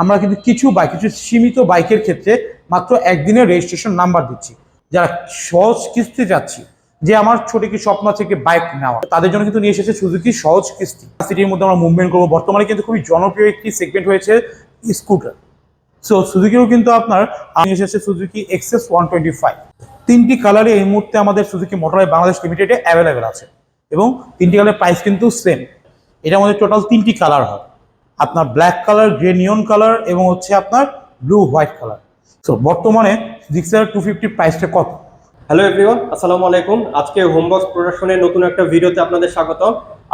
আমরা কিন্তু কিছু বাইক কিছু সীমিত বাইকের ক্ষেত্রে মাত্র একদিনের রেজিস্ট্রেশন নাম্বার দিচ্ছি। যারা সহজ কিস্তি যাচ্ছি যে আমার ছোট কি স্বপ্ন আছে একটি বাইক নেওয়া তাদের জন্য কিন্তু নিয়ে এসেছে সুজুকি সহজ কিস্তি। সিটির মধ্যে আমরা মুভমেন্ট করব। বর্তমানে কিন্তু খুবই জনপ্রিয় একটি সেগমেন্ট হয়েছে স্কুটার সো সুজুকিও কিন্তু আপনার নিয়ে এসেছে Suzuki XS one twenty five তিনটি কালারে এই মুহূর্তে আমাদের সুজুকি মোটরলাই বাংলাদেশ লিমিটেডে অ্যাভেলেবেল আছে। এবং তিনটি কালারের প্রাইস কিন্তু সেম এটা আমাদের টোটাল তিনটি কালার হয়। আপনার black colour grey neon colour এবং হচ্ছে আপনার ব্লু হোয়াইট কালার সো বর্তমানে জিক্সার টু ফিফটি প্রাইসটা কত? হ্যালো এভরিওয়ান আসসালামু আলাইকুম। আজকে হোমবক্স প্রোডাকশনের নতুন একটা ভিডিওতে আপনাদের স্বাগত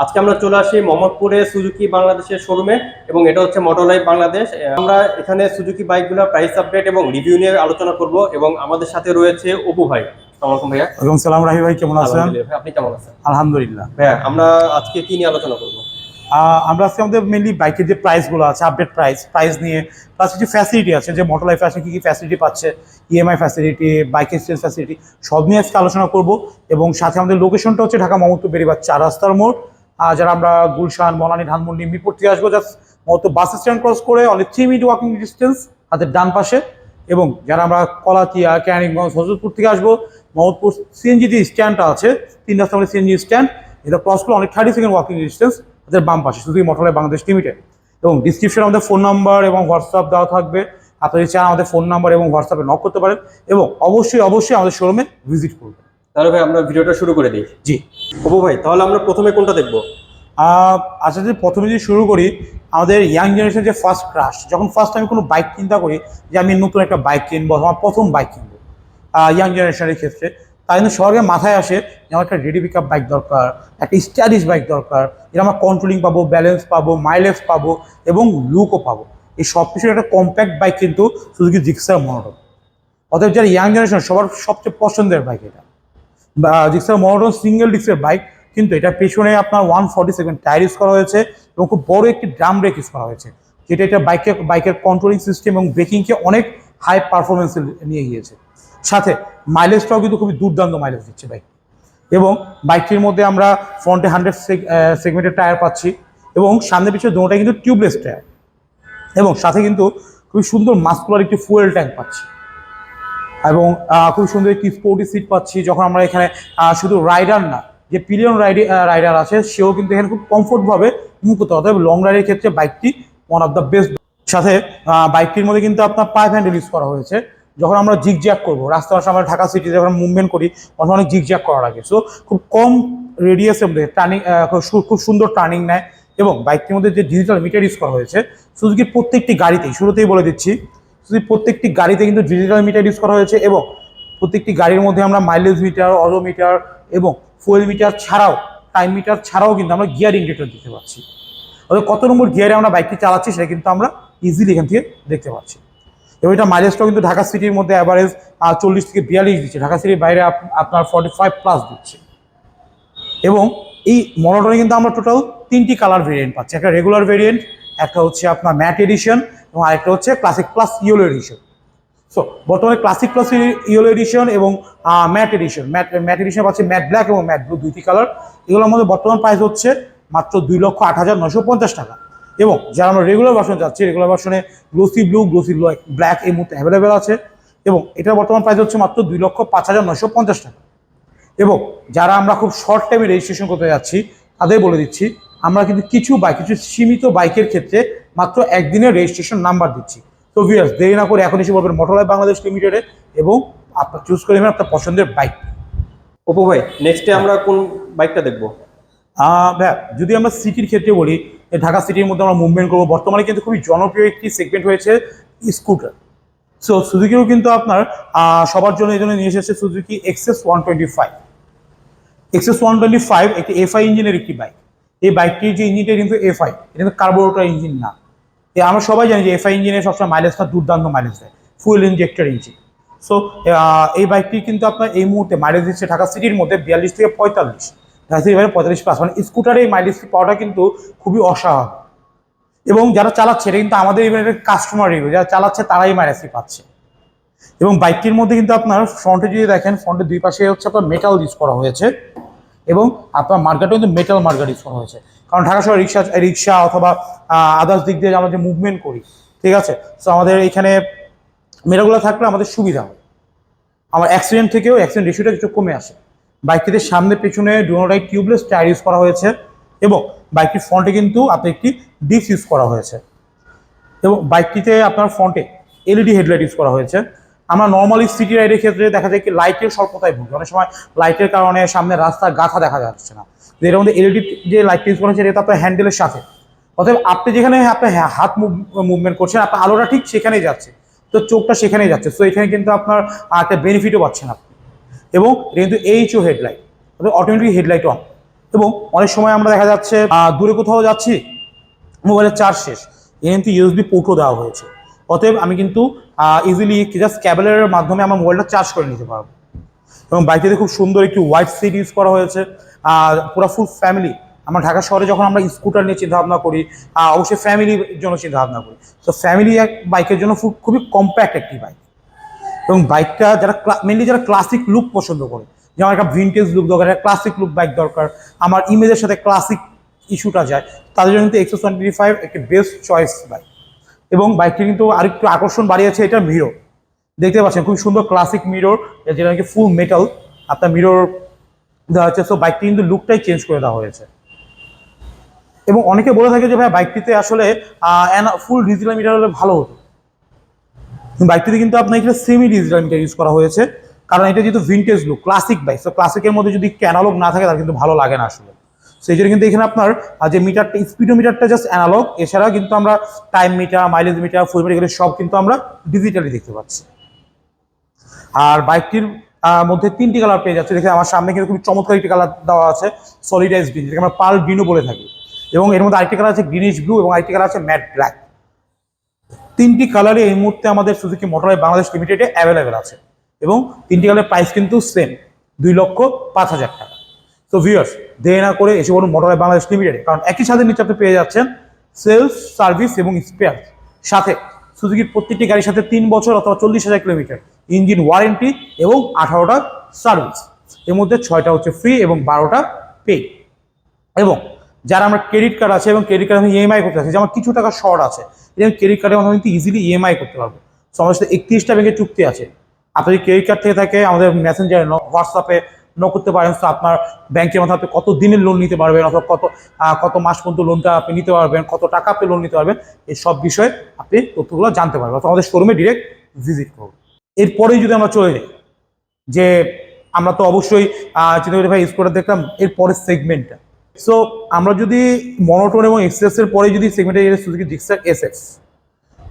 আজকে আমরা চলে আসি মোহাম্মদপুরে সুজুকি বাংলাদেশের শোরুমে এবং এটা হচ্ছে মোটরলাইফ বাংলাদেশ আমরা এখানে সুজুকি বাইকগুলো প্রাইস আপডেট এবং রিভিউ নিয়ে আলোচনা করব এবং আমাদের সাথে রয়েছে অপু ভাই। আসসালামু আলাইকুম ভাইয়া। এবং সালাম রাহি ভাই কেমন আছেন? আপনি কেমন আছেন? আলহামদুলিল্লাহ। ভাইয়া আমরা আজকে কি নিয়ে আলোচনা করব? আমরা আজকে আমাদের মেনলি বাইকের যে প্রাইসগুলো আছে আপডেট প্রাইস প্রাইস নিয়ে প্লাস কিছু ফ্যাসিলিটি আছে, যে মোটর লাইফে আসলে কী কী ফ্যাসিলিটি পাচ্ছে EMI facility bike exchange facility সব নিয়ে আজকে আলোচনা করব। এবং সাথে আমাদের লোকেশনটা হচ্ছে ঢাকা মোহাম্মদপুর বেরিবার চার রাস্তার মোড়। আর যারা আমরা গুলশান বনানী ধানমন্ডি, মিরপুর থেকে আসব জাস্ট মতো বাস স্ট্যান্ড ক্রস করে অনেক থ্রি মিনিট ওয়াকিং ডিস্টেন্স হাতের ডান পাশে। এবং যারা আমরা কলাতিয়া, ক্যানিংগঞ্জ, হজরতপুর থেকে আসব, মোহাম্মদপুর সিএনজি যে স্ট্যান্ডটা আছে, তিন রাস্তা আমাদের সিএনজি স্ট্যান্ড এটা ক্রস করে অনেক থার্টি সেকেন্ড ওয়াকিং ডিস্টেন্স তাদের বাম পাশে শুধু মোটরলাই বাংলাদেশ লিমিটেড এবং ডিসক্রিপশনে আমাদের ফোন নাম্বার এবং হোয়াটসঅ্যাপ দেওয়া থাকবে। আপনি যদি চান আমাদের ফোন নাম্বার এবং হোয়াটসঅ্যাপে নক করতে পারেন এবং অবশ্যই অবশ্যই আমাদের শোরুমে ভিজিট করবেন। তাহলে ভাই আমরা ভিডিওটা শুরু করে দিই। জি। অপু ভাই তাহলে আমরা প্রথমে কোনটা দেখব? আচ্ছা যদি প্রথমে যদি শুরু করি আমাদের ইয়াং জেনারেশন যে ফার্স্ট ক্রাশ যখন ফার্স্ট আমি কোনো বাইক চিন্তা করি যে আমি নতুন একটা বাইক কিনবো আমার প্রথম বাইক কিনবো ইয়াং জেনারেশনের ক্ষেত্রে তাই জন্য সবার মাথায় আসে আমার একটা রেডি পিক বাইক দরকার, একটা স্টাইলিশ বাইক দরকার এটা আমরা কন্ট্রোলিং পাবো ব্যালেন্স পাবো মাইলেজ পাবো এবং লুকও পাবো। এই সব কিছুর একটা কম্প্যাক্ট বাইক কিন্তু সুজুকি জিক্সার মনোটন অতএব যারা ইয়াং জেনারেশন সবার সবচেয়ে পছন্দের বাইক এটা। জিক্সার মনোটন সিঙ্গেল ডিস্কের বাইক কিন্তু এটা পেছনে আপনার one forty seven tyre use করা হয়েছে এবং খুব বড় একটি ড্রাম ব্রেক ইউজ করা হয়েছে, যেটা এটা বাইকের বাইকের কন্ট্রোলিং সিস্টেম এবং ব্রেকিংকে অনেক হাই পারফরমেন্সে নিয়ে গিয়েছে। সাথে মাইলেজটাও কিন্তু খুবই দুর্দান্ত মাইলেজ দিচ্ছে বাইক এবং বাইকটির মধ্যে আমরা ফ্রন্টে হান্ড্রেড সেগমেন্টের টায়ার পাচ্ছি এবং সামনে পিছনে দুটোটাই কিন্তু টিউবলেস টায়ার এবং সাথে কিন্তু খুবই সুন্দর মাস্কুলার একটি ফুয়েল ট্যাঙ্ক পাচ্ছি। এবং খুব সুন্দর একটি স্পোর্টি সিট পাচ্ছি যখন আমরা এখানে শুধু রাইডার না, যে পিলিয়ন রাইডি রাইডার আছে, সেও কিন্তু এখানে খুব কমফোর্টভাবে মুভ করতে অতএব লং রাইডের ক্ষেত্রে বাইকটি ওয়ান অফ দ্য বেস্ট সাথে বাইকটির মধ্যে কিন্তু আপনার পাইপ হ্যান্ডেল ইউজ করা হয়েছে। যখন আমরা জিগ জ্যাক করব, রাস্তা আমরা ঢাকা সিটি যখন মুভমেন্ট করি, তখন অনেক জিগ জ্যাক করা লাগে সো খুব কম রেডিয়াসের মধ্যে টার্নিং খুব সুন্দর টার্নিং নেয় এবং বাইকটির মধ্যে যে ডিজিটাল মিটার ইউজ করা হয়েছে সুজুকির প্রত্যেকটি গাড়িতেই, শুরুতেই বলে দিচ্ছি শুধু প্রত্যেকটি গাড়িতে কিন্তু ডিজিটাল মিটার ইউজ করা হয়েছে এবং প্রত্যেকটি গাড়ির মধ্যে আমরা মাইলেজ মিটার অটো মিটার এবং ফুয়েল মিটার ছাড়াও টাইম মিটার ছাড়াও কিন্তু আমরা গিয়ার ইন্ডিকেটর দিতে পারছি অর্থাৎ কত নম্বর গিয়ারে আমরা বাইকটি চালাচ্ছি, সেটা কিন্তু আমরা ইজিলি এখান থেকে দেখতে পাচ্ছি। এবং এটা মাইলেজটাও কিন্তু ঢাকা সিটির মধ্যে অ্যাভারেজ চল্লিশ থেকে বিয়াল্লিশ দিচ্ছে। ঢাকা সিটির বাইরে আপনার ফর্টি ফাইভ প্লাস দিচ্ছে। এবং এই মনোটনে কিন্তু আমরা টোটাল তিনটি কালার ভেরিয়েন্ট পাচ্ছি। একটা রেগুলার ভেরিয়েন্ট একটা হচ্ছে আপনার ম্যাট এডিশন এবং আরেকটা হচ্ছে classic plus yellow edition so বর্তমানে ক্লাসিক প্লাস ইয়েলো এডিশন এবং matte edition matte matte edition পাচ্ছি ম্যাট ব্ল্যাক এবং ম্যাট ব্লু দুইটি কালার এগুলোর মধ্যে বর্তমান প্রাইস হচ্ছে মাত্র দুই লক্ষ আট হাজার নশো পঞ্চাশ টাকা। এবং যারা আমরা রেগুলার ভার্সন যাচ্ছি রেগুলার ভার্সনে গ্লোসি ব্লু গ্লোসি ব্ল্যাক এই মুহূর্তে অ্যাভেলেবেল আছে এবং এটার বর্তমান প্রাইস হচ্ছে মাত্র দুই লক্ষ পাঁচ হাজার নশো পঞ্চাশ টাকা। এবং যারা আমরা খুব শর্ট টাইমে রেজিস্ট্রেশন করতে যাচ্ছি, তাদের বলে দিচ্ছি, আমরা কিন্তু কিছু বাইক কিছু সীমিত বাইকের ক্ষেত্রে মাত্র একদিনের রেজিস্ট্রেশন নাম্বার দিচ্ছি। তো ভিউয়ার্স দেরি না করে এখন এসে বলবেন মোটরলাই বাংলাদেশ লিমিটেডে এবং আপনার চুজ করে নেবেন আপনার পছন্দের বাইক অপু ভাই নেক্সটে আমরা কোন বাইকটা দেখব? যদি আমরা সিটির ক্ষেত্রে বলি ঢাকা সিটির মধ্যে আমরা মুভমেন্ট করব। বর্তমানে কিন্তু খুবই জনপ্রিয় একটি সেগমেন্ট হয়েছে স্কুটার সো সুজুকিও কিন্তু আপনার সবার জন্য এই জন্য নিয়ে এসেছে Suzuki XS one twenty five XS one twenty five একটি এফআই ইঞ্জিনের একটি বাইক এই বাইকটির যে ইঞ্জিনটা কিন্তু এফআই এটা কিন্তু কার্বোরেটর ইঞ্জিন না। আমরা সবাই জানি যে এফআই ইঞ্জিনের সবসময় মাইলেজটা দুর্দান্ত মাইলেজ দেয়। ফুয়েল ইঞ্জেক্টর ইঞ্জিন সো এই বাইকটি কিন্তু আপনার এই মুহূর্তে মাইলেজ দিচ্ছে ঢাকা সিটির মধ্যে বিয়াল্লিশ থেকে পঁয়তাল্লিশ। বাইরে পঁয়তাল্লিশ প্লাস মানে স্কুটারে এই মাইলেজ পাওয়াটা কিন্তু খুবই অস্বাভাবিক। এবং যারা চালাচ্ছে, এটা কিন্তু আমাদের এবারে কাস্টমার রিভিউ যারা চালাচ্ছে তারাই মাইলেজটি পাচ্ছে। এবং বাইকটির মধ্যে কিন্তু আপনার ফ্রন্টে যদি দেখেন ফ্রন্টের দুই পাশে হচ্ছে আপনার মেটাল ইউজ করা হয়েছে। এবং আপনার মার্কেটও কিন্তু মেটাল মার্কেট ইউজ করা হয়েছে। কারণ ঢাকা শহরে রিক্সা রিক্সা অথবা আদার্স দিক দিয়ে আমরা যে মুভমেন্ট করি, ঠিক আছে? সো আমাদের এখানে মেরাগুলো থাকলে আমাদের সুবিধা হয়। আমার অ্যাক্সিডেন্ট থেকেও অ্যাক্সিডেন্ট রেশিওটা কিছু কমে আসে। বাইকটিতে সামনে পেছনে ডোনোটাই টিউবলেস টায়ার ইউজ করা হয়েছে এবং বাইকটির ফ্রন্টে কিন্তু আপনার একটি ডিস্ক ইউজ করা হয়েছে। এবং বাইকটিতে আপনার ফ্রন্টে এলইডি হেডলাইট ইউজ করা হয়েছে। আমরা নর্মালি সিটি রাইডের ক্ষেত্রে দেখা যায় কি লাইটের স্বল্পতায় ভুগি। অনেক সময় লাইটের কারণে সামনে রাস্তার গাথা দেখা যাচ্ছে না। এর মধ্যে এলইডি যে লাইটটা ইউজ করা হয়েছে এটা আপনার হ্যান্ডেলের সাথে। অতএব আপনি যেখানে আপনার হ্যাঁ, হাত মুভমেন্ট করছেন আপনার আলোটা ঠিক সেখানেই যাচ্ছে। তো চোখটা সেখানেই যাচ্ছে। তো এখানে কিন্তু আপনার একটা বেনিফিটও পাচ্ছেন আপনি। এবং এটা কিন্তু HO headlight automatic headlight on এবং অনেক সময় আমরা দেখা যাচ্ছে দূরে কোথাও যাচ্ছি মোবাইলের চার্জ শেষ এ কিন্তু ইউএসবি পোর্টও দেওয়া হয়েছে। অতএব আমি কিন্তু ইজিলি জাস্ট ক্যাবেলের মাধ্যমে আমার মোবাইলটা চার্জ করে নিতে পারব। এবং বাইকটিতে খুব সুন্দর একটি হোয়াইট সিট ইউজ করা হয়েছে। পুরো ফুল ফ্যামিলি আমরা ঢাকা শহরে যখন আমরা স্কুটার নিয়ে চিন্তা ভাবনা করি অবশ্যই ফ্যামিলির জন্য চিন্তা ভাবনা করি। তো ফ্যামিলি এক বাইকের জন্য খুব, খুবই কম্প্যাক্ট একটি বাইক এবং বাইকটা যারা মেনলি যারা ক্লাসিক লুক পছন্দ করে। যেমন একটা ভিনটেজ লুক দরকার, একটা ক্লাসিক লুক বাইক দরকার। আমার ইমেজের সাথে ক্লাসিক ইস্যুটা যায়, তাদের জন্য কিন্তু এক্সো টোয়েন্টি ফাইভ একটি বেস্ট চয়েস বাইক এবং বাইকটি কিন্তু আরেকটু আকর্ষণ বাড়িয়েছে, এটা মিরর দেখতে পাচ্ছেন খুব সুন্দর ক্লাসিক মিরর যেটা নাকি ফুল মেটাল আপনার মিরর দেওয়া হচ্ছে সো বাইকটি কিন্তু লুকটাই চেঞ্জ করে দেওয়া হয়েছে। এবং অনেকে বলে থাকে যে, ভাই বাইকটিতে আসলে ফুল ডিজিটাল মিটার হলে ভালো হতো। বাইকটিতে কিন্তু আপনার এখানে সেমি ডিজিটাল মিটার ইউজ করা হয়েছে। কারণ এটা যেহেতু ভিনটেজ লুক ক্লাসিক বাইক তো ক্লাসিকের মধ্যে যদি ক্যানালগ না থাকে তাহলে কিন্তু ভালো লাগে না আসলে। সেই জন্য কিন্তু এখানে আপনার যে মিটারটা স্পিডোমিটারটা জাস্ট অ্যানালগ এছাড়া কিন্তু আমরা time meter mileage meter full meter সব কিন্তু আমরা ডিজিটালি দেখতে পাচ্ছি। আর বাইকটির মধ্যে তিনটি কালার পেয়ে যাচ্ছে। দেখে আমার সামনে কিন্তু খুব চমৎকার একটি কালার দেওয়া আছে সলিডাইজ গ্রিন যেটাকে আমরা পার্ল গ্রিনও বলে থাকি। এবং এর মধ্যে আরেকটি কালার আছে গ্রিনিশ ব্লু এবং আরেকটি কালার আছে ম্যাট ব্ল্যাক তিনটি কালারে এই মুহূর্তে আমাদের সুজুকি মোটরলাই বাংলাদেশ লিমিটেডে অ্যাভেলেবেল আছে। এবং তিনটি কালারের প্রাইস কিন্তু সেম দুই লক্ষ পাঁচ হাজার টাকা। তো ভিউয়ার্স দেরি না করে এসে বলুন মোটরলাই বাংলাদেশ লিমিটেডে কারণ একই সাথে নিচে আপনি পেয়ে যাচ্ছেন সেলস সার্ভিস এবং স্পেয়ার সাথে সুজুকির প্রত্যেকটি গাড়ির সাথে তিন বছর অথবা চল্লিশ হাজার কিলোমিটার ইঞ্জিন ওয়ারেন্টি এবং আঠারোটা সার্ভিস এর মধ্যে ছয়টা হচ্ছে ফ্রি এবং বারোটা পে এবং যারা আমার ক্রেডিট কার্ড আছে এবং ক্রেডিট কার্ড আমি ইএমআই করতে আছে যেমন কিছু টাকা শর্ট আছে এবং ক্রেডিট কার্ডের মাধ্যমে কিন্তু ইজিলি ইএমআই করতে পারব। সমস্ত একত্রিশটা ব্যাংকের চুক্তি আছে। আপনি যদি ক্রেডিট কার্ড থেকে থাকে, আমাদের মেসেঞ্জারে হোয়াটসঅ্যাপে ন করতে পারেন। তো আপনার ব্যাংকের মধ্যে আপনি কত দিনের লোন নিতে পারবেন অথবা কত কত মাস পর্যন্ত লোনটা আপনি নিতে পারবেন, কত টাকা আপনি লোন নিতে পারবেন, এই সব বিষয়ে আপনি তথ্যগুলো জানতে পারবেন। অথবা আমাদের শোরুমে ডিরেক্ট ভিজিট করুন এরপরেই যদি আমরা চলে যাই, যে আমরা তো অবশ্যই চিন্তা ভাই স্কোয়ার দেখলাম, এর পরের সেগমেন্টটা সো আমরা যদি মনোটোন এবং এক্সএস এর পরে যদি সেগমেন্টে Suzuki Gixxer SF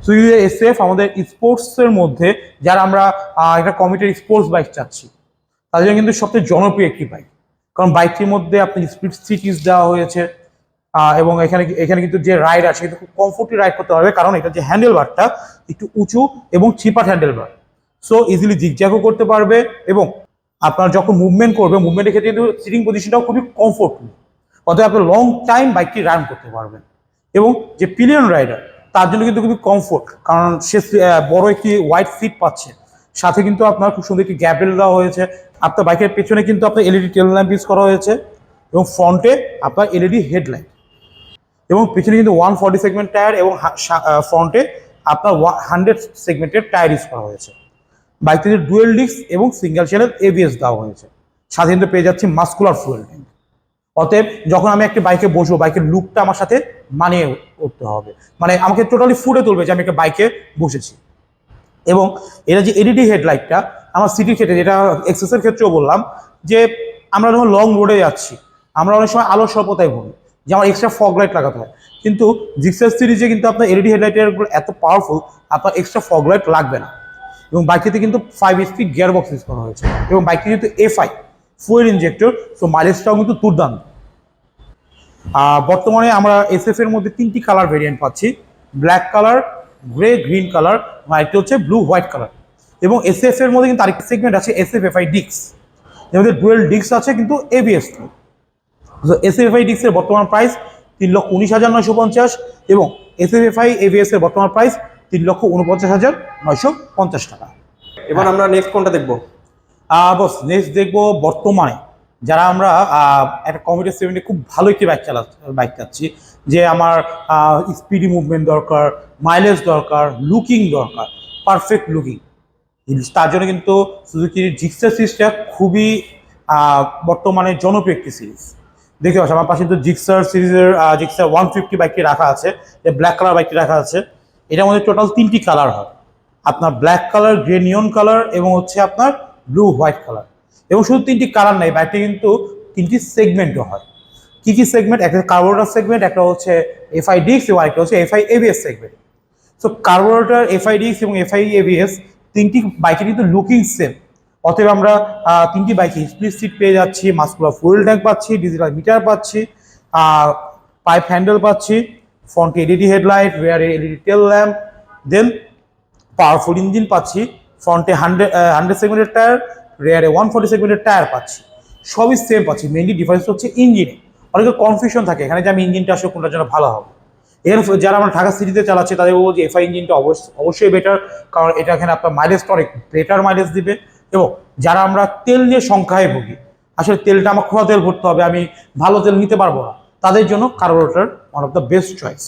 Suzuki SF আমাদের স্পোর্টসের মধ্যে, যারা আমরা একটা কমিটেড স্পোর্টস বাইক চাচ্ছি। তাদের জন্য কিন্তু সবচেয়ে জনপ্রিয় একটি বাইক কারণ বাইকটির মধ্যে আপনি স্পিড সিটিস দেওয়া হয়েছে এবং এখানে এখানে কিন্তু যে রাইড আছে, কিন্তু খুব কমফোর্টলি রাইড করতে পারবে। কারণ এটা যে হ্যান্ডেল বারটা একটু উঁচু এবং চিপার হ্যান্ডেল বার সো ইজিলি জিগজ্যাগও করতে পারবে এবং আপনার যখন মুভমেন্ট করবে মুভমেন্টের ক্ষেত্রে কিন্তু সিটিং পজিশনটাও খুবই কমফোর্টফুল অতএব আপনি লং টাইম বাইকটি রান করতে পারবেন। এবং যে পিলিয়ন রাইডার তার জন্য কিন্তু খুবই কমফোর্ট কারণ সে বড় একটি হোয়াইট সিট পাচ্ছে। সাথে কিন্তু আপনার খুব সুন্দর একটি গ্যাপেল দেওয়া হয়েছে। আপনার বাইকের পেছনে কিন্তু আপনার এলইডি টেল ল্যাম্প ইউজ করা হয়েছে এবং ফ্রন্টে আপনার এলইডি হেডলাইট এবং পিছনে কিন্তু ওয়ান ফর্টি সেগমেন্ট টায়ার এবং ফ্রন্টে আপনার হান্ড্রেড সেগমেন্টের টায়ার ইউজ করা হয়েছে। বাইকটিতে ডুয়েল ডিস্ক এবং সিঙ্গেল চ্যানেল এবিএস দেওয়া হয়েছে। সাথে কিন্তু পেয়ে যাচ্ছি মাস্কুলার ফুয়েল ট্যাঙ্ক অতএব যখন আমি একটা বাইকে বসবো বাইকের লুকটা আমার সাথে মানিয়ে উঠতে হবে। মানে আমাকে টোটালি ফুটে তুলবে যে আমি একটা বাইকে বসেছি। এবং এটা যে এলইডি হেডলাইটটা আমার সিটির ক্ষেত্রে যেটা এক্সেসের ক্ষেত্রেও বললাম, যে আমরা যখন লং রোডে যাচ্ছি, আমরা অনেক সময় আলোর স্বল্পতায় ভুগি, যে আমার এক্সট্রা ফগ লাইট লাগাতে হয়। কিন্তু জিক্সার সিরিজে কিন্তু আপনার এলইডি হেডলাইটের এত পাওয়ারফুল আপনার এক্সট্রা ফগ লাইট লাগবে না। এবং বাইকটিতে কিন্তু five speed gear box use করা হয়েছে। এবং বাইকটি কিন্তু এফআই ফুয়েল ইঞ্জেক্টর সো মাইলেজটাও কিন্তু দুর্দান্ত। বর্তমানে আমরা এসএফ এর মধ্যে তিনটি কালার ভেরিয়েন্ট পাচ্ছি। Black colour grey green colour আর একটি হচ্ছে ব্লু হোয়াইট কালার এবং এসএফ এর মধ্যে কিন্তু আরেকটি সেগমেন্ট আছে এসএফ এফআই ডিক্স মধ্যে ডুয়েল ডিক্স আছে কিন্তু এবিএস তো এসএফআই ডিক্সের বর্তমান প্রাইস তিন লক্ষ উনিশ হাজার নয়শো পঞ্চাশ এবং এসএফআই এবিএস এর বর্তমান প্রাইস তিন লক্ষ উনপঞ্চাশ হাজার নয়শো পঞ্চাশ টাকা। এবার আমরা নেক্সট কোনটা দেখব? বস নেক্সট দেখব বর্তমানে। যারা আমরা একটা কমিটি সেভেন্টে খুব ভালো একটি বাইক চালা বাইক চাচ্ছি যে আমার স্পিডি মুভমেন্ট দরকার মাইলেজ দরকার লুকিং দরকার পারফেক্ট লুকিং তার জন্য কিন্তু সুজুকির জিক্সার সিরিজটা খুবই বর্তমানে জনপ্রিয় একটি সিরিজ দেখতে পাচ্ছি, আমার পাশে কিন্তু জিক্সার সিরিজের জিক্সার ওয়ান ফিফটি বাইকটি রাখা আছে, যে ব্ল্যাক কালার বাইকটি রাখা আছে। এটার মধ্যে টোটাল তিনটি কালার হয়। আপনার black colour grey neon colour এবং হচ্ছে আপনার ব্লু হোয়াইট কালার এবং শুধু তিনটি কালার নেই বাইকটি কিন্তু তিনটি সেগমেন্টও হয়। কি কি সেগমেন্ট একটা কার্বোরেটর সেগমেন্ট একটা হচ্ছে এফআই ডিক্স এবং একটা হচ্ছে FI ABS segment so carburettor FI ডিক্স এবং এফআই এবিএস তিনটি বাইকে কিন্তু লুকিং সেম অতএব আমরা তিনটি বাইকে স্প্লিট সিট পেয়ে যাচ্ছি মাস্কুলার ফুয়েল ট্যাঙ্ক পাচ্ছি ডিজিটাল মিটার পাচ্ছি পাইপ হ্যান্ডেল পাচ্ছি ফ্রন্টে LED headlight রেয়ারে LED tail lamp then powerful engine পাচ্ছি। ফ্রন্টে হান্ড্রেড হান্ড্রেড সেগমেন্টের টায়ার, রেয়ারে ওয়ান ফোর্টি সেগমেন্টের টায়ার পাচ্ছি। সবই সেম পাচ্ছি মেনলি ডিফারেন্স হচ্ছে ইঞ্জিনে। অনেকের কনফিউশন থাকে, এখানে যে আমি ইঞ্জিনটা আসলে কোনটার জন্য ভালো হবে। এখানে যারা আমরা ঢাকা সিটিতে চালাচ্ছে, তাদের বলব যে এফআই ইঞ্জিনটা অবশ্যই বেটার কারণ এটা এখানে আপনার মাইলেজটা অনেক বেটার মাইলেজ দিবে। এবং যারা আমরা তেল নিয়ে সংখ্যায় ভুগি, আসলে তেলটা আমার খোলা তেল ভরতে হবে, আমি ভালো তেল নিতে পারব না, তাদের জন্য carburettor one of the best choice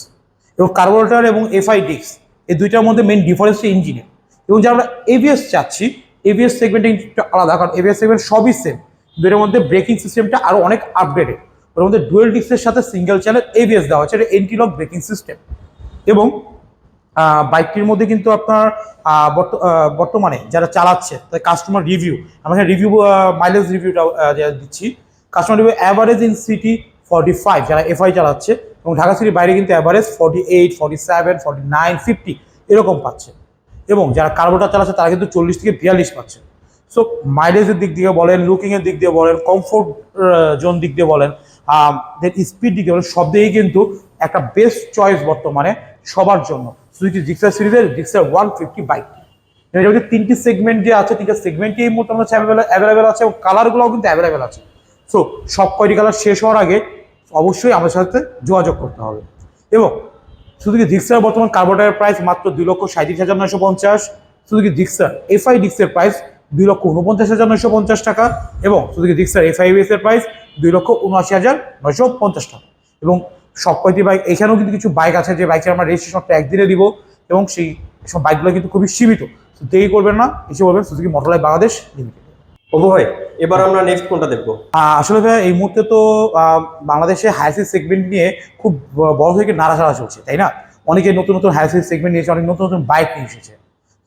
এবং কার্বোরেটার এবং এফআই ডিক্স এই দুইটার মধ্যে মেন ডিফারেন্স ইঞ্জিনে এবং যারা আমরা এভিএস চাচ্ছি এবিএস সেগমেন্টে একটু আলাদা, কারণ এবিএস সেগমেন্ট সবই সেম দুইটার মধ্যে ব্রেকিং সিস্টেমটা আরও অনেক আপডেটেড ওর মধ্যে ডুয়েল ডিক্সের সাথে সিঙ্গেল চ্যানেল এভিএস দেওয়া হচ্ছে এটা এন্টিলক ব্রেকিং সিস্টেম এবং বাইকটির মধ্যে কিন্তু আপনার বর্ত- বর্তমানে যারা চালাচ্ছে, তাদের কাস্টমার রিভিউ আমরা রিভিউ মাইলেজ রিভিউটা দিচ্ছি। Customer review average in city forty five যারা এফআই চালাচ্ছে, এবং ঢাকা সিটির বাইরে কিন্তু average forty eight forty seven forty nine fifty এরকম পাচ্ছে। এবং যারা কার্বোটার চালাচ্ছে, তারা কিন্তু চল্লিশ থেকে বিয়াল্লিশ পাচ্ছে। সো মাইলেজের দিক দিয়ে বলেন লুকিংয়ের দিক দিয়ে বলেন কমফোর্ট জোন দিক দিয়ে বলেন দেন স্পিড দিক দিয়ে বলেন, সব দিকেই কিন্তু একটা বেস্ট চয়েস বর্তমানে সবার জন্য। সুজুকি জিক্সার সিরিজের জিক্সার ওয়ান ফিফটি বাইক মধ্যে তিনটি সেগমেন্ট যে আছে, তিনটা সেগমেন্টই এই মুহূর্তে আমাদের অ্যাভেলেবেল আছে এবং কালারগুলোও কিন্তু অ্যাভেলেবেল আছে। সো সব কয়টি কালার শেষ হওয়ার আগে অবশ্যই আমাদের সাথে যোগাযোগ করতে হবে। এবং কি ডিক্সার বর্তমান কার্বোটারের প্রাইস মাত্র দুই লক্ষ সাঁত্রিশ হাজার নয়শো পঞ্চাশ? কি ডিক্সার এফআই ডিক্সের প্রাইস দুই লক্ষ উনপঞ্চাশ হাজার নয়শো পঞ্চাশ টাকা এবং কি ডিক্সার এফআই এর প্রাইস দুই লক্ষ উনআশি হাজার নয়শো পঞ্চাশ টাকা। এবং সব কয়টি বাইক এখানেও কিন্তু কিছু বাইক আছে যে বাইকের আমরা রেজিস্ট্রেশন একদিনে দিব এবং সেই সব বাইকগুলো কিন্তু খুবই সীমিত। দেরি করবেন না, এসে বলবেন সুজুকি মোটরলাই বাংলাদেশ লিমিটেড ভাই, এবার আমরা নেক্সট কোনটা দেখব? আসলে ভাইয়া, এই মুহূর্তে তো বাংলাদেশে হায়ার সেগমেন্ট নিয়ে খুব বড় থেকে নাড়াচাড়া চলছে, তাই না? অনেকে নতুন নতুন হায়ার সেগমেন্ট নিয়েছে, অনেক নতুন নতুন বাইক নিয়ে এসেছে।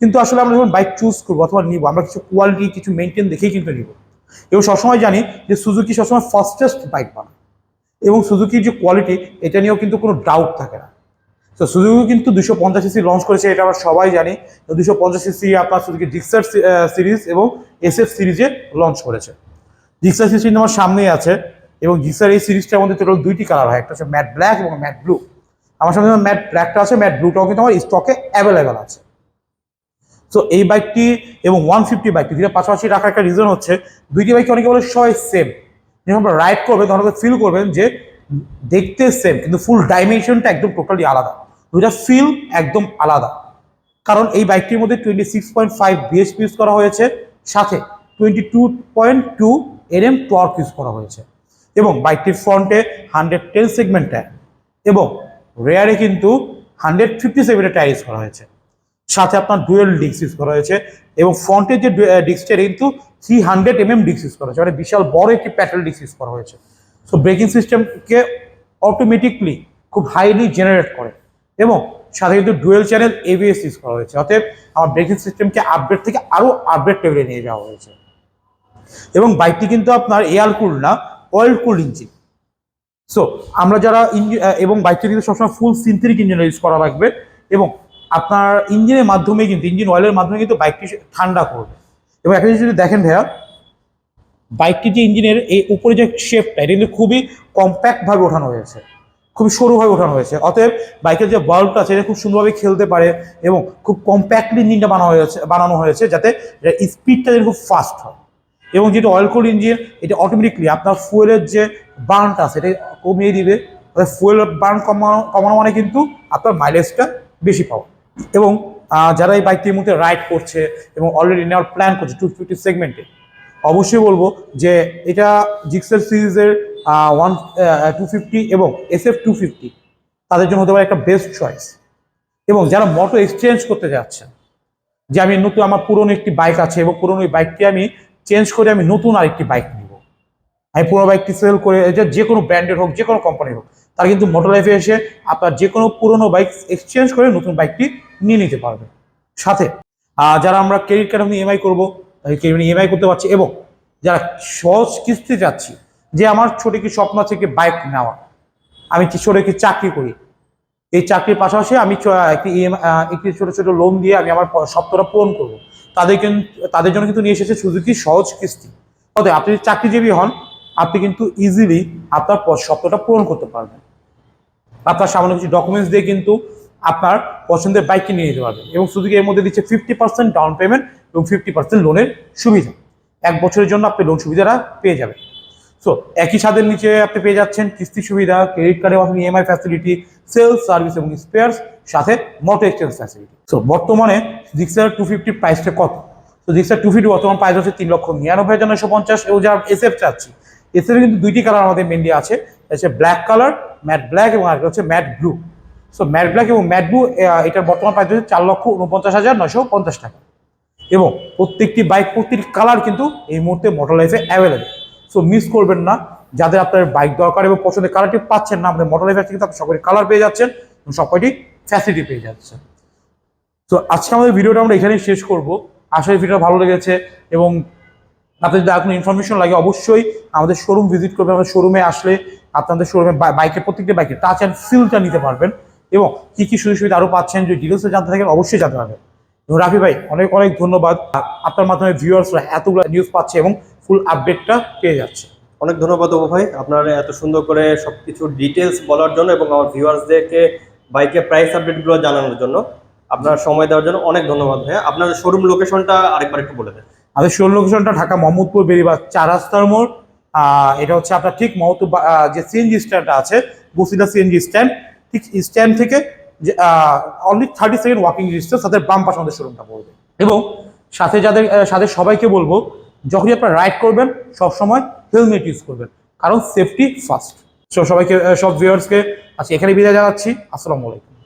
কিন্তু আসলে আমরা যখন বাইক চুজ করব অথবা নিবো, আমরা কিছু কোয়ালিটি কিছু মেনটেন দেখেই কিন্তু নিব। এবং সবসময় জানি যে সুজুকি সবসময় ফাস্টেস্ট বাইক বানায়। এবং সুজুকির যে কোয়ালিটি এটা নিয়েও কিন্তু কোনো ডাউট থাকে না। তো সুজুকি কিন্তু দুশো পঞ্চাশ সিসি লঞ্চ করেছে, এটা আমরা সবাই জানি। দুশো পঞ্চাশ সিসি আপনার সুজুকি ডিক্সার সিরিজ এবং এসএফ সিরিজে লঞ্চ করেছে। জিক্সার সিরিজ আমার সামনেই আছে এবং জিক্সার এই সিরিজটার মধ্যে টোটাল দুইটি কালার হয়। একটা হচ্ছে ম্যাট ব্ল্যাক এবং ম্যাট ব্লু আমার সামনে যেমন ম্যাট ব্ল্যাকটা আছে ম্যাট ব্লুটাও কিন্তু আমার স্টকে অ্যাভেলেবেল আছে। সো এই বাইকটি এবং ওয়ান ফিফটি বাইকটি দুইটা পাশাপাশি রাখার একটা রিজন হচ্ছে, দুইটি বাইক অনেকে বলে সবাই সেম যখন আপনারা রাইড করবেন, তখন ফিল করবেন যে দেখতে সেম কিন্তু ফুল ডাইমেনশনটা একদম টোটালি আলাদা। দুইটা ফিল একদম আলাদা। কারণ এই বাইকটির মধ্যে twenty six point five BSP use করা হয়েছে, সাথে twenty two point two Nm torque use করা হয়েছে। এবং বাইকটির ফ্রন্টে হান্ড্রেড টেন সেগমেন্ট এবং রেয়ারে কিন্তু হান্ড্রেড ফিফটি সেগমেন্টের টায়ার ইউজ করা হয়েছে। সাথে আপনার ডুয়েল ডিস্ক ইউজ করা হয়েছে এবং ফ্রন্টের যে ডিস্কটা কিন্তু three hundred MM disc use করা হয়েছে মানে বিশাল বড় একটি প্যাটেল ডিস্ক ইউজ করা হয়েছে। সো ব্রেকিং সিস্টেমকে অটোমেটিকলি খুব হাইলি জেনারেট করে। এবং সাথে কিন্তু ডুয়েল চ্যানেল এবিএস ইউজ করা হয়েছে। অতএব আমার ব্রেকিং সিস্টেমকে আপডেট থেকে আরও আপডেট লেভেলে নিয়ে যাওয়া হয়েছে। এবং বাইকটি কিন্তু আপনার এয়ার কুল না অয়েল কুল ইঞ্জিন সো আমরা যারা ইঞ্জিন এবং বাইকটি কিন্তু সবসময় ফুল সিনথেটিক ইঞ্জিন ইউজ করা লাগবে। এবং আপনার ইঞ্জিনের মাধ্যমে কিন্তু ইঞ্জিন অয়েলের মাধ্যমে কিন্তু বাইকটি ঠান্ডা করবে। এবং একটা জিনিস যদি দেখেন ভাইয়া বাইকটি যে ইঞ্জিনের এই উপরে যে শেপটা এটা কিন্তু খুবই কম্প্যাক্টভাবে ওঠানো হয়েছে। খুবই সরুভাবে ওঠানো হয়েছে। অতএব বাইকের যে বাল্বটা আছে, এটা খুব সুন্দরভাবে খেলতে পারে এবং খুব কম্প্যাক্টলি ইঞ্জিনটা বানানো হয়েছে বানানো হয়েছে যাতে স্পিডটা যেন খুব ফাস্ট হয়। এবং যেটা অয়েল কোল্ড ইঞ্জিন এটা অটোমেটিকলি আপনার ফুয়েলের যে বার্নটা আছে, এটা কমিয়ে দিবে। ফুয়েল বার্ন কমানো কমানো মানে কিন্তু আপনার মাইলেজটা বেশি পাওয়া। এবং যারা এই বাইকটির মধ্যে রাইড করছে এবং অলরেডি নেওয়ার প্ল্যান করছে টু ফিফটি সেগমেন্টে অবশ্যই বলব যে এটা জিক্সার সিরিজের ওয়ান টু ফিফটি এবং এস এফ টু ফিফটি তাদের জন্য হতে পারে একটা বেস্ট চয়েস এবং যারা মোটর এক্সচেঞ্জ করতে যাচ্ছেন, যে আমি নতুন, আমার পুরনো একটি বাইক আছে এবং পুরনো ওই বাইকটি আমি চেঞ্জ করে আমি নতুন আরেকটি বাইক নিব। আমি পুরো বাইকটি সেল করে যে কোনো ব্র্যান্ডের হোক, যে কোনো কোম্পানির হোক, তারা কিন্তু মোটর লাইফে এসে আপনার যে কোনো পুরনো বাইক এক্সচেঞ্জ করে নতুন বাইকটি নিয়ে নিতে পারবে। সাথে যারা আমরা ক্রেডিট কার্ড ইএমআই করব ক্রেডিট ইএমআই করতে পারছি এবং যারা সহজ কিস্তি যাচ্ছি যে আমার ছোট কি স্বপ্ন আছে কি বাইক নেওয়া। আমি ছোট কি চাকরি করি। এই চাকরির পাশাপাশি আমি একটি একটি ছোট ছোট লোন দিয়ে আমি আমার স্বপ্নটা পূরণ করব। তাদের কিন্তু তাদের জন্য কিন্তু নিয়ে এসেছে সুজুকি সহজ কিস্তি। অতএব আপনি যদি চাকরিজীবী হন, আপনি কিন্তু ইজিলি আপনার স্বপ্নটা পূরণ করতে পারবেন। আপনার সামান্য কিছু ডকুমেন্টস দিয়ে কিন্তু আপনার পছন্দের বাইকটি নিয়ে নিতে পারবেন এবং সুজুকি এর মধ্যে দিচ্ছে ফিফটি পার্সেন্ট ডাউন পেমেন্ট এবং ফিফটি পার্সেন্ট লোনের সুবিধা। এক বছরের জন্য আপনি লোন সুবিধাটা পেয়ে যাবেন। সো একই ছাদের নিচে আপনি পেয়ে যাচ্ছেন কিস্তি সুবিধা ক্রেডিট কার্ডের মাধ্যমে ইএমআই ফ্যাসিলিটি সেলস সার্ভিস এবং স্পেয়ার্স সাথে মোটর এক্সচেঞ্জ ফ্যাসিলিটি সো বর্তমানে জিক্সার টু ফিফটি প্রাইসটা কত? তো জিক্সার টু ফিফটি বর্তমান প্রাইস হচ্ছে তিন লক্ষ নিরানব্বই হাজার নয়শো পঞ্চাশ। এবং যারা এসএফ চাচ্ছি এসএফ কিন্তু দুইটি কালার আমাদের মেনলি আছে। হচ্ছে ব্ল্যাক কালার ম্যাট ব্ল্যাক এবং আরেকটা হচ্ছে matte blue so matte black এবং ম্যাট ব্লু এটার বর্তমান প্রাইস হচ্ছে চার লক্ষ উনপঞ্চাশ হাজার নয়শো পঞ্চাশ টাকা। এবং প্রত্যেকটি বাইক প্রতিটি কালার কিন্তু এই মুহূর্তে মোটর লাইফে অ্যাভেলেবেল সো মিস করবেন না। যাদের আপনার বাইক দরকার এবং পছন্দের কালারটি পাচ্ছেন না, আমাদের মোটর লাইফের থেকে আপনি সকলে কালার পেয়ে যাচ্ছেন এবং সবকটি ফ্যাসিলিটি পেয়ে যাচ্ছেন। তো আজকে আমাদের ভিডিওটা আমরা এখানেই শেষ করব। আশা করি ভিডিওটা ভালো লেগেছে এবং আপনাদের যদি কোনো ইনফরমেশন লাগে, অবশ্যই আমাদের শোরুম ভিজিট করবেন, আমাদের শোরুমে আসলে আপনাদের শোরুমে বাইকের প্রত্যেকটি বাইকের টাচ অ্যান্ড ফিলটা নিতে পারবেন এবং কী কী সুযোগ সুবিধা আরও পাচ্ছেন, যদি ডিটেলসে জানতে থাকেন, অবশ্যই জানতে পারবেন। রাফি ভাই, অনেক অনেক ধন্যবাদ। আপনার মাধ্যমে ভিউয়ার্সরা এতগুলো নিউজ পাচ্ছে এবং ফুল আপডেটটা পেয়ে যাচ্ছে। অনেক ধন্যবাদ অবু ভাই। আপনার এত সুন্দর করে সবকিছু ডিটেলস বলার জন্য এবং আমার ভিউয়ার্সদেরকে বাইকের প্রাইস আপডেটগুলো জানানোর জন্য আপনার সময় দেওয়ার জন্য অনেক ধন্যবাদ ভাইয়া। আপনার শোরুম লোকেশনটা আরেকবার একটু বলে দেন। আমাদের শোরুম লোকেশনটা ঢাকা মোহাম্মদপুর বেরিবাগ চার রাস্তার মোড় এটা হচ্ছে আপনার ঠিক মহত্ব যে সিএনজি স্ট্যান্ডটা আছে বসিলা সিএনজি স্ট্যান্ড ঠিক স্ট্যান্ড থেকে যে only thirty second walking distance তাদের বাম পাশে আমাদের শোরুমটা পড়বে। এবং সাথে যাদের সাথে সবাইকে বলব যখনই আপনারা রাইড করবেন, সবসময় হেলমেট ইউজ করবেন, কারণ সেফটি ফার্স্ট সবাইকে সব ভিউয়ার্সকে আজকে এখানে বিদায় জানাচ্ছি। আসসালামু আলাইকুম।